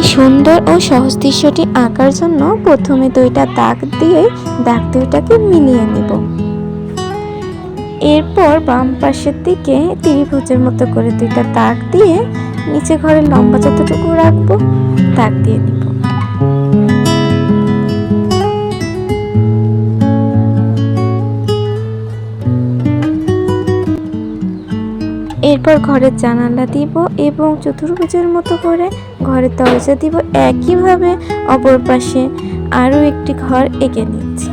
এই সুন্দর ও সহজ দৃশ্যটি আঁকার জন্য প্রথমে দুইটা দাগ দিয়ে দাগ দুইটাকে মিলিয়ে নেব। এরপর বাম পাশের দিকে ত্রিভুজের মতো করে দুইটা দাগ দিয়ে নিচে ঘরের লম্বা যতটুকু রাখব, দাগ দিয়ে নিব। এরপর ঘরের জানালা দিব এবং চতুর্ভুজের মতো করে ঘরের দরজা দিব একইভাবে অপর পাশে আরও একটি ঘর এঁকে নিচ্ছি।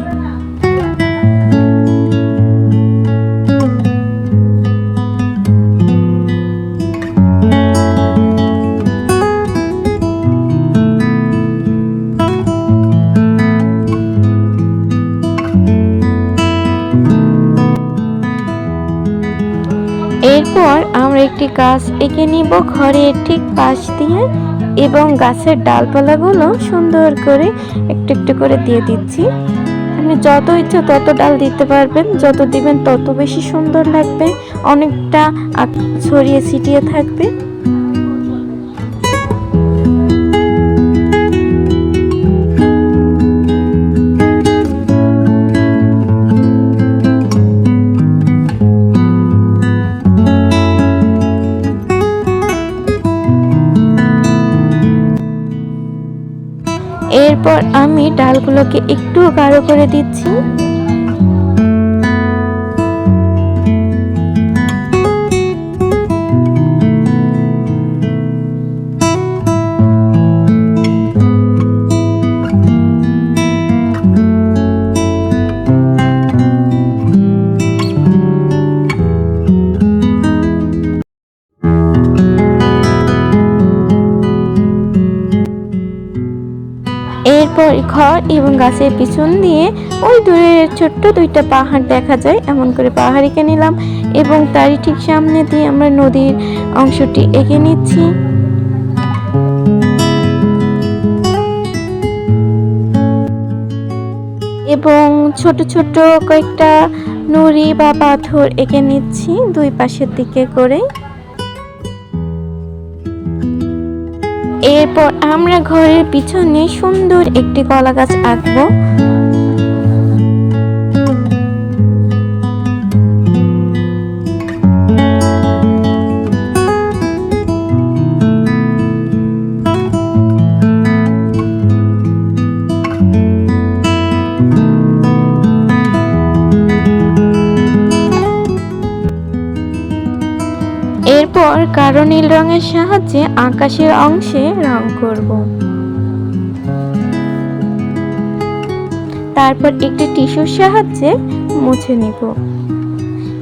এরপর আমরা একটি গাছ এঁকে নিব ঘরের ঠিক পাশ দিয়ে। এবং গাছের ডালপালাগুলো সুন্দর করে একটু একটু করে দিয়ে দিচ্ছি। আপনি যত ইচ্ছা তত ডাল দিতে পারবেন, যত দিবেন তত বেশি সুন্দর লাগবে, অনেকটা ছড়িয়ে ছিটিয়ে থাকবে। এরপর আমি ডালগুলোকে একটু গাঢ় করে দিচ্ছি। এরপর ঘর এবং গাছের পিছন দিয়ে ওই দূরে ছোট্ট দুইটা পাহাড় দেখা যায়। এমন করে পাহাড় এঁকে নিলাম এবং তারই ঠিক সামনে দিয়ে আমরা নদীর অংশটি এঁকে নিচ্ছি। এবং ছোট ছোট কয়েকটা নুড়ি বা পাথর এঁকে নিচ্ছি দুই পাশের দিকে করে এরপর আমরা ঘরের পিছনে সুন্দর একটি কলা গাছ আঁকবো। গাঢ় নীল রঙের সাহায্যে আকাশের অংশে রং করব। তারপর একটি টিস্যুর সাহায্যে মুছে নিব।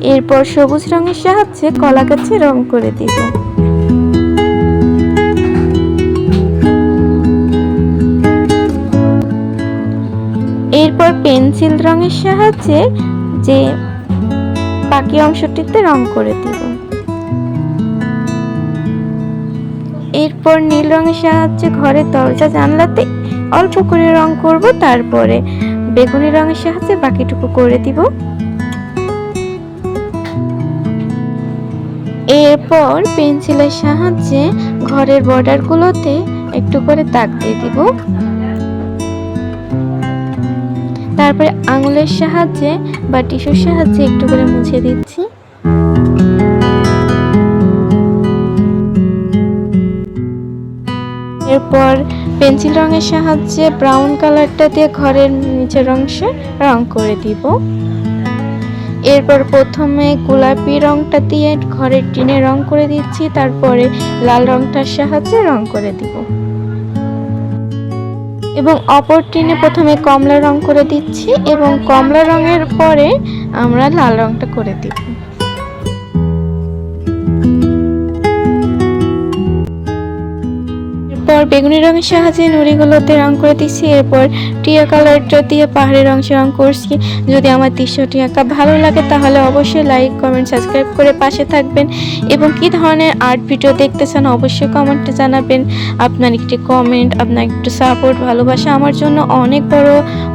এরপর সবুজ রঙের সাহায্যে কলা গাছে রং করে দিব। এরপর পেন্সিল রঙের সাহায্যে যে বাকি অংশটিতে রং করে দিব। এরপর নীল রঙের সাহায্যে ঘরের দরজা জানলাতে অল্প করে রং করব, তারপরে বেগুনি রঙের সাহায্যে বাকিটুকু করে দিব। এরপর পেন্সিলের সাহায্যে ঘরের বর্ডারগুলোতে একটু করে দাগ দিয়ে দিব। তারপরে আঙুলের সাহায্যে বা টিস্যুর সাহায্যে একটু করে মুছে দিচ্ছি। এরপর পেন্সিল রঙের সাহায্যে ব্রাউন কালারটা দিয়ে ঘরের নিচের অংশে রং করে দিব। এরপর প্রথমে গোলাপি রংটা দিয়ে ঘরের টিনে রং করে দিচ্ছি, তারপরে লাল রংটার সাহায্যে রং করে দিব। এবং অপর টিনে প্রথমে কমলা রং করে দিচ্ছি এবং কমলা রঙের পরে আমরা লাল রংটা করে দিব। বেগুনি রঙের সাহায্যে নুড়িগুলোতে রং করে দিচ্ছি এরপর টিয়া কালারটা দিয়ে পাহাড়ের অংশে রং করছি। যদি আমার দৃশ্যটি আঁকা ভালো লাগে, তাহলে অবশ্যই লাইক কমেন্ট সাবস্ক্রাইব করে পাশে থাকবেন। এবং কি ধরনের আর্ট ভিডিও দেখতে চান অবশ্যই কমেন্টে জানাবেন। আপনার একটি কমেন্ট আপনার একটু সাপোর্ট ভালোবাসা আমার জন্য অনেক বড়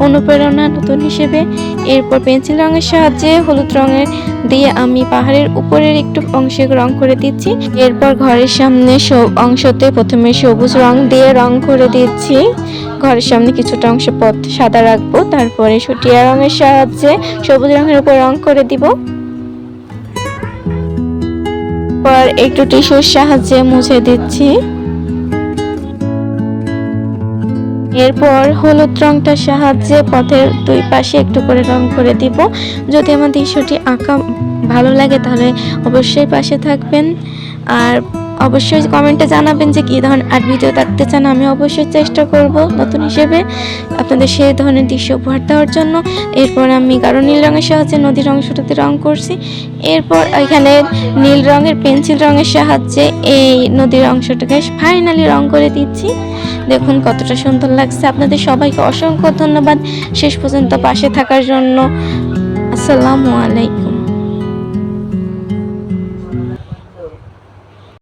অনুপ্রেরণা নতুন হিসেবে। এরপর পেন্সিল রঙের সাহায্যে হলুদ রঙের দিয়ে আমি পাহাড়ের উপরের একটু অংশে রং করে দিচ্ছি। এরপর ঘরের সামনে সব অংশতে প্রথমে সবুজ রং দিয়ে রং করে দিচ্ছি। ঘরের সামনে কিছুটা অংশ পথ সাদা রাখব, তারপরে টিয়া রঙের সাহায্যে সবুজ রঙের উপর রং করে দিব। পর একটু টিস্যুর সাহায্যে মুছে দিচ্ছি। এরপর হলুদ রংটার সাহায্যে পথের দুই পাশে একটু করে রং করে দিব। যদি আমার দৃশ্যটি আঁকা ভালো লাগে তাহলে অবশ্যই পাশে থাকবেন। আর অবশ্যই কমেন্টে জানাবেন যে কী ধরনের আর্ট ভিডিও দেখতে চান। আমি অবশ্যই চেষ্টা করব নতুন হিসেবে আপনাদের সেই ধরনের দৃশ্য উপহার দেওয়ার জন্য। এরপর আমি গাঢ় নীল রঙের সাহায্যে নদীর অংশটাতে রং করছি। এরপর এখানে নীল রঙের পেন্সিল রঙের সাহায্যে এই নদীর অংশটাকে ফাইনালি রং করে দিচ্ছি। দেখুন কতটা সুন্দর লাগছে। আপনাদের সবাইকে অসংখ্য ধন্যবাদ। শেষ পর্যন্ত পাশে থাকার জন্য আসসালামু আলাইকুম।